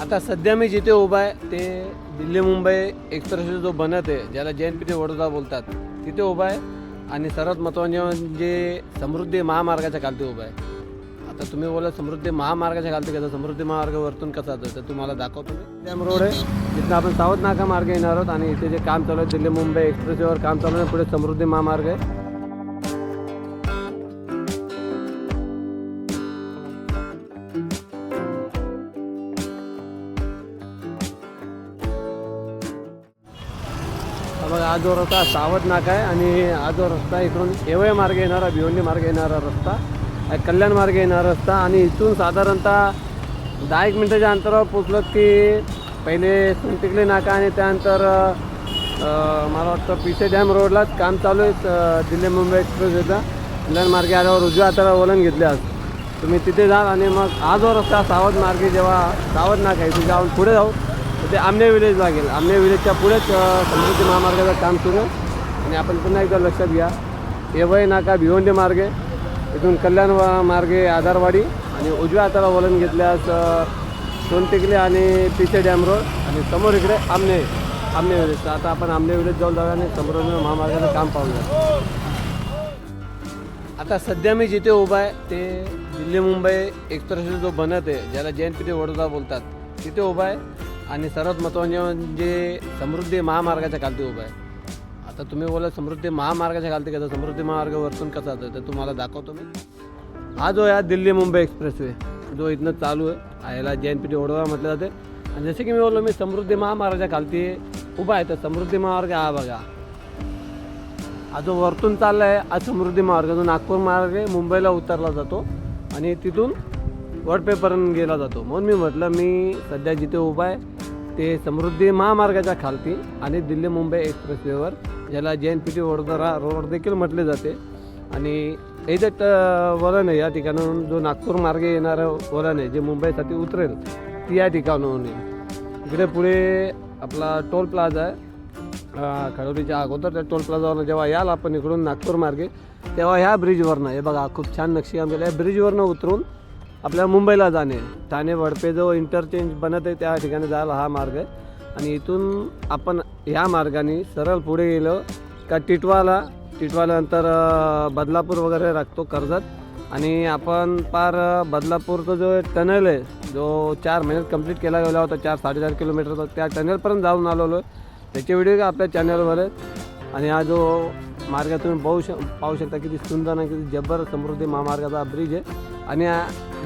आता सध्या मी जिथे उभा आहे ते दिल्ली मुंबई एक्सप्रेस जो बनत आहे ज्याला जय एन पी ते वडोदा बोलतात तिथे उभा आहे. आणि सर्वात महत्त्वाचे म्हणजे समृद्धी महामार्गाच्या खालती उभा आहे. आता तुम्ही बोला समृद्धी महामार्गाच्या खालती कसं समृद्धी महामार्ग वरतून कसा जातो तर तुम्हाला दाखवतो डॅम रोड आहे. तिथं आपण सावध नाका मार्ग येणार आहोत आणि इथे जे काम चालू आहे दिल्ली मुंबई एक्सप्रेसवर काम चालू आहे पुढे समृद्धी महामार्ग आहे. बघा हा जो रस्ता सावध नाका आहे आणि हा जो रस्ता इकडून येवय मार्ग येणारा भिवंडी मार्ग येणारा रस्ता कल्याण मार्ग येणारा रस्ता आणि इथून साधारणतः दहा एक मिनिटाच्या अंतरावर पोचलं की पहिले सुंटिकले नाका आणि त्यानंतर मला वाटतं पिसे डॅम रोडलाच काम चालू आहे दिल्ली मुंबई एक्सप्रेस येतं. कल्याण मार्गे आल्यावर उजव्या हाताला वळण घेतले आज. तुम्ही तिथे जाल आणि मग हा जो रस्ता सावध मार्गे जेव्हा सावध नाका आहे तिथे जाऊन पुढे जाऊ. ते आमने विलेज लागेल. आमने विलेजच्या पुढेच समृद्धी महामार्गाचं काम सुरू आहे. आणि आपण पुन्हा एकदा लक्षात घ्या. येवई नाका भिवंडी मार्गे. इथून कल्याण मार्गे आधारवाडी आणि उजव्या हाताला वळण घेतल्यास सोनटिकले आणि पिसे डॅम रोड आणि समोर इकडे आमने आमने विलेज. आता आपण आमने विलेज जाऊन जाऊया आणि समृद्धी महामार्गाचं काम पाहूया. आता सध्या मी जिथे उभा आहे ते दिल्ली मुंबई एक्सप्रेस जो बनत आहे ज्याला J N P T Vadoda बोलतात तिथे उभा आहे. आणि सर्वात महत्त्वाचे म्हणजे समृद्धी महामार्गाच्या खालती उभा आहे. आता तुम्ही बोला समृद्धी महामार्गाच्या खालती कसं? समृद्धी महामार्ग वरतून कसा जातो तर तुम्हाला दाखवतो मी. हा जो आहे दिल्ली मुंबई एक्सप्रेसवे. जो इथनं चालू आहे. याला जे एन पी टी ओढवा म्हटलं जाते. आणि जसे की मी बोललो मी समृद्धी महामार्गाच्या खालती उभा आहे. तर समृद्धी महामार्ग हा बघा. हा जो वरतून चालला आहे हा समृद्धी मार्ग जो नागपूर मार्ग मुंबईला उतरला जातो. आणि तिथून वडपेपर्यंत गेला जातो. म्हणून मी म्हटलं मी सध्या जिथे उभा आहे ते समृद्धी महामार्गाच्या खालती आणि दिल्ली मुंबई एक्सप्रेसवेवर ज्याला J N P T Vadodara road देखील म्हटले जाते. आणि हे जे वळण आहे या ठिकाणाहून जो नागपूर मार्गे येणारं वळण आहे जे मुंबईसाठी उतरेल ती या ठिकाणाहून येईल. इकडे पुढे आपला टोल प्लाझा आहे. खडोलीच्या अगोदर त्या टोल प्लाझावरनं जेव्हा याल आपण इकडून नागपूर मार्गे तेव्हा ह्या ब्रिजवरनं हे बघा खूप छान नक्षीकाम केलं आहे. ब्रिजवरनं उतरून आपल्या मुंबईला जाणे. ठाणे वडपे जो इंटरचेंज बनत आहे त्या ठिकाणी जायला हा मार्ग आहे. आणि इथून आपण ह्या मार्गाने सरळ पुढे गेलो का टिटवाला. टिटवाल्यानंतर बदलापूर वगैरे लागतो कर्जत. आणि आपण पार बदलापूरचा जो टनल आहे जो चार महिन्यात कंप्लीट केला गेला होता चार साडेचार किलोमीटरचा त्या टनलपर्यंत जाऊन आलेलो आहे त्याचे व्हिडिओ आपल्या चॅनलवर आहेत. आणि हा जो मार्ग तुम्ही पाहू शक पाहू शकता किती सुंदर आणि किती जबर समृद्धी महामार्गाचा ब्रिज आहे. आणि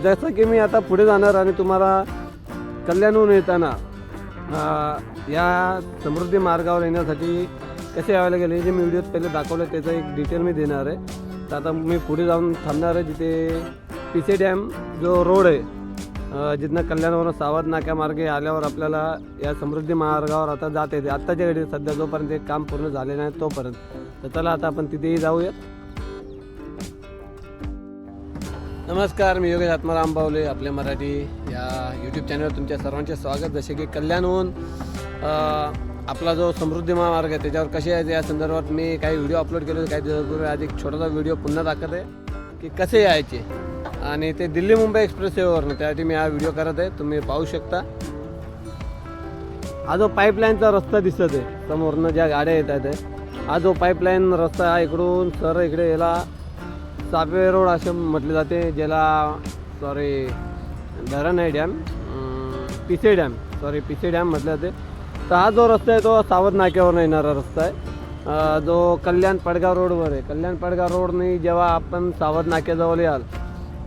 जसं की मी आता पुढे जाणार आणि तुम्हाला कल्याणहून येताना या समृद्धी मार्गावर येण्यासाठी कसे यावं लागेल हे जे मी व्हिडिओत पहिले दाखवलं त्याचं एक डिटेल मी देणार आहे. तर आता मी पुढे जाऊन थांबणार आहे जिथे पिसे डॅम जो रोड आहे जिथनं कल्याणवरून सावध नाक्या मार्गे आल्यावर आपल्याला या समृद्धी मार्गावर आता जात येते. आत्ताच्या घडी सध्या जोपर्यंत ते काम पूर्ण झाले नाही तोपर्यंत. तर चला आता आपण तिथेही जाऊयात. नमस्कार मी योगेश आत्माराम बावले आपले मराठी या यूट्यूब चॅनलवर तुमच्या सर्वांचे स्वागत. जसे की कल्याणहून आपला जो समृद्धी महामार्ग आहे त्याच्यावर कसे यायचे या संदर्भात मी काही व्हिडिओ अपलोड केले होते काही दिवसपूर्वी. आज एक छोटासा व्हिडिओ पुन्हा दाखवत आहे की कसे यायचे. आणि ते दिल्ली मुंबई एक्सप्रेसवेवरनं त्यासाठी मी हा व्हिडिओ करत आहे तुम्ही पाहू शकता. हा जो पाईपलाईनचा रस्ता दिसत आहे समोरनं ज्या गाड्या येत आहेत हा जो पाईपलाईन रस्ता आहे इकडून सर इकडे याला सापे रोड असे म्हटले जाते ज्याला सॉरी धरण आहे डॅम पिसे डॅम सॉरी पिसे डॅम म्हटलं जाते. तर हा जो रस्ता आहे तो सावध नाक्यावरून येणारा रस्ता आहे. जो कल्याण पडगाव रोडवर आहे. कल्याण पडगाव रोडने जेव्हा आपण सावध नाक्याजवळ याल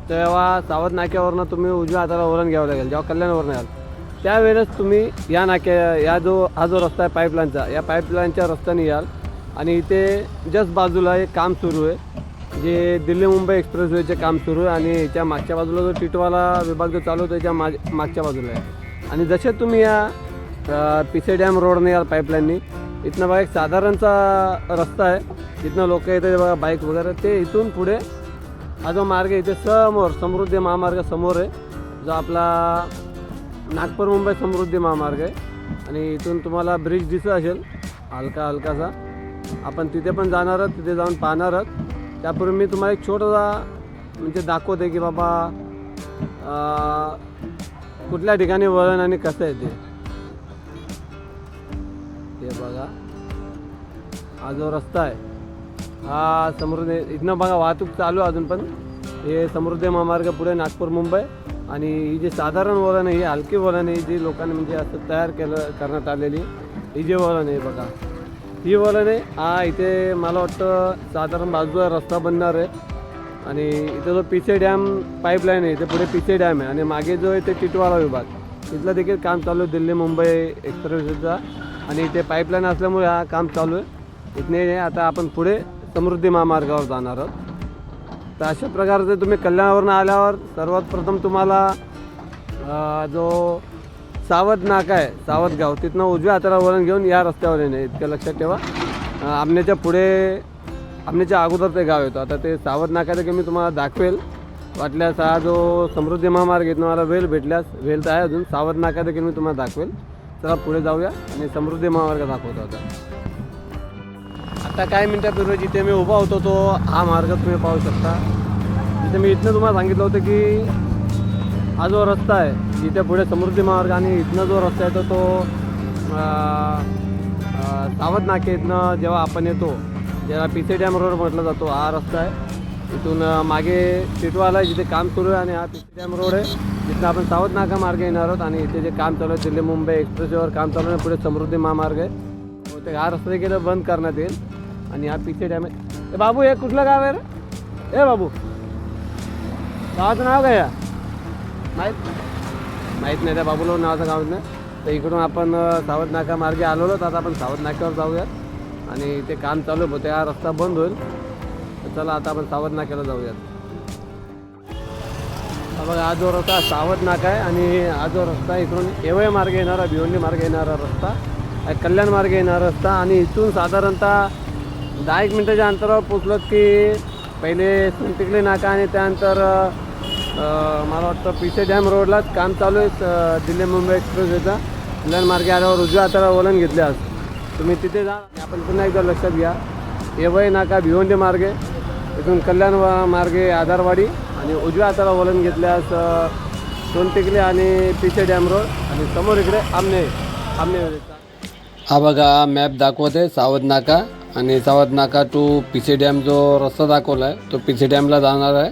तेव्हा सावध नाक्यावरनं तुम्ही उजव्या हाताला वरण घ्यावं लागेल जेव्हा कल्याणवरनं याल. त्यावेळेस तुम्ही या नाक्या या जो हा जो रस्ता आहे पाईपलाईनचा या पाईपलाईनच्या रस्त्याने याल. आणि इथे जस्ट बाजूला एक काम सुरू आहे. जे दिल्ली मुंबई एक्सप्रेसवेचे काम सुरू आहे आणि याच्या मागच्या बाजूला जो टिटवाला विभाग जो चालू होतो त्याच्या माग मागच्या बाजूला आहे. आणि जसे तुम्ही या पिसे डॅम रोडने या पाईपलाईननी इथनं बघा एक साधारणचा रस्ता आहे. इथनं लोक येते बघा बाईक वगैरे ते इथून पुढे हा जो मार्ग आहे इथे समोर समृद्धी महामार्ग समोर आहे. जो आपला नागपूर मुंबई समृद्धी महामार्ग आहे. आणि इथून तुम्हाला ब्रिज दिसत असेल हलका हलकासा आपण तिथे पण जाणार आहोत तिथे जाऊन पाहणार आहोत. त्यापूर्वी मी तुम्हाला एक छोटासा म्हणजे दाखवते की बाबा कुठल्या ठिकाणी वळण आणि कसं आहे ते. हे बघा. हा जो रस्ता आहे हा समृद्धी इथनं बघा वाहतूक चालू आहे अजून पण. हे समृद्धी महामार्ग पुढे नागपूर मुंबई आणि ही जी साधारण वळण आहे ही हलकी वळण आहे जी लोकांनी म्हणजे असं तयार केलं करण्यात आलेली ही जी वळण आहे बघा. ही वळण आहे हा इथे मला वाटतं साधारण बाजूला रस्ता बनणार आहे. आणि इथं जो पिसे डॅम पाईपलाईन आहे इथे पुढे पिसे डॅम आहे. आणि मागे जो आहे ते टिटवाळा विभाग. तिथलं देखील काम चालू आहे दिल्ली मुंबई एक्सप्रेसचा आणि इथे पाईपलाईन असल्यामुळे हा काम चालू आहे. इथने आता आपण पुढे समृद्धी महामार्गावर जाणार आहोत. तर अशा प्रकारचे तुम्ही कल्याणावरून आल्यावर सर्वात प्रथम तुम्हाला जो सावध नाका आहे सावध गाव. तिथनं उजव्या हाताला वळण घेऊन या रस्त्यावर येणे इतकं लक्षात ठेवा. आमनेच्या पुढे आमनेच्या अगोदर ते गाव येतो. आता ते सावध नाका की मी तुम्हाला दाखवेल. वाटल्यास हा जो समृद्धी महामार्ग येतो मला वेल भेटल्यास वेल तर आहे अजून. सावध नाका देखील मी तुम्हाला दाखवेल. चला पुढे जाऊया आणि समृद्धी महामार्ग दाखवतो आता. आता काही मिनटापूर्वी जिथे मी उभा होतो तो हा मार्ग तुम्ही पाहू शकता. जिथे मी इथनं तुम्हाला सांगितलं होतं की हा जो रस्ता आहे जिथे पुढे समृद्धी मार्ग आणि इथनं जो रस्ता येतो तो सावध नाके इथनं जेव्हा आपण येतो ज्याला पिसे डॅम रोड म्हटलं जातो हा रस्ता आहे. इथून मागे टिटवाला आहे जिथे काम सुरू आहे आणि हा पिसे डॅम रोड आहे. जिथनं आपण सावध नाका मार्ग येणार आहोत आणि इथे जे काम चालू आहे दिल्ली मुंबई एक्सप्रेसवर काम चालू आहे पुढे समृद्धी महामार्ग आहे. बहुतेक हा रस्ता देखील बंद करण्यात येईल. आणि हा पिसे डॅम आहे. बाबू हे कुठलं गाव आहे रे? ए बाबू. गावाचं नाव काय आहे? माहीत? माहीत नाही त्या बाबूला नावाचं गाव नाही तर इकडून आपण अ, सावध नाका मार्गे आलेलो तर आता आपण सावध नाक्यावर जाऊयात. आणि ते काम चालू होते हा रस्ता बंद होईल. तर चला आता आपण सावध नाक्याला जाऊयात बघा हा जो रस्ता सावध नाका आहे. आणि हा जो रस्ता इकडून एवय मार्ग येणारा भिवंडी मार्ग येणारा रस्ता कल्याण मार्ग येणारा रस्ता. आणि इथून साधारणतः दहा एक मिनटाच्या अंतरावर पोचलो की पहिले सुंटिकली नाका आणि त्यानंतर मला वाटतं पिसे डॅम रोडलाच काम चालू आहे दिल्ली मुंबई एक्सप्रेसवेचा कल्याण मार्गे आल्यावर उजव्या हाताला वळण घेतल्यास तुम्ही तिथे जा आपण पुन्हा एकदा लक्षात घ्या. येवय नाका भिवंडी मार्गे इथून कल्याण मार्गे आधारवाडी आणि उजव्या हाताला वळण घेतल्यास अ, सोनटिकली आणि पिसे डॅम रोड. आणि समोर इकडे आमने आमने हा बघा मॅप दाखवते सावध नाका. आणि सावध नाका टू पिसे डॅम जो रस्ता दाखवला आहे तो पिसे डॅमला जाणार आहे.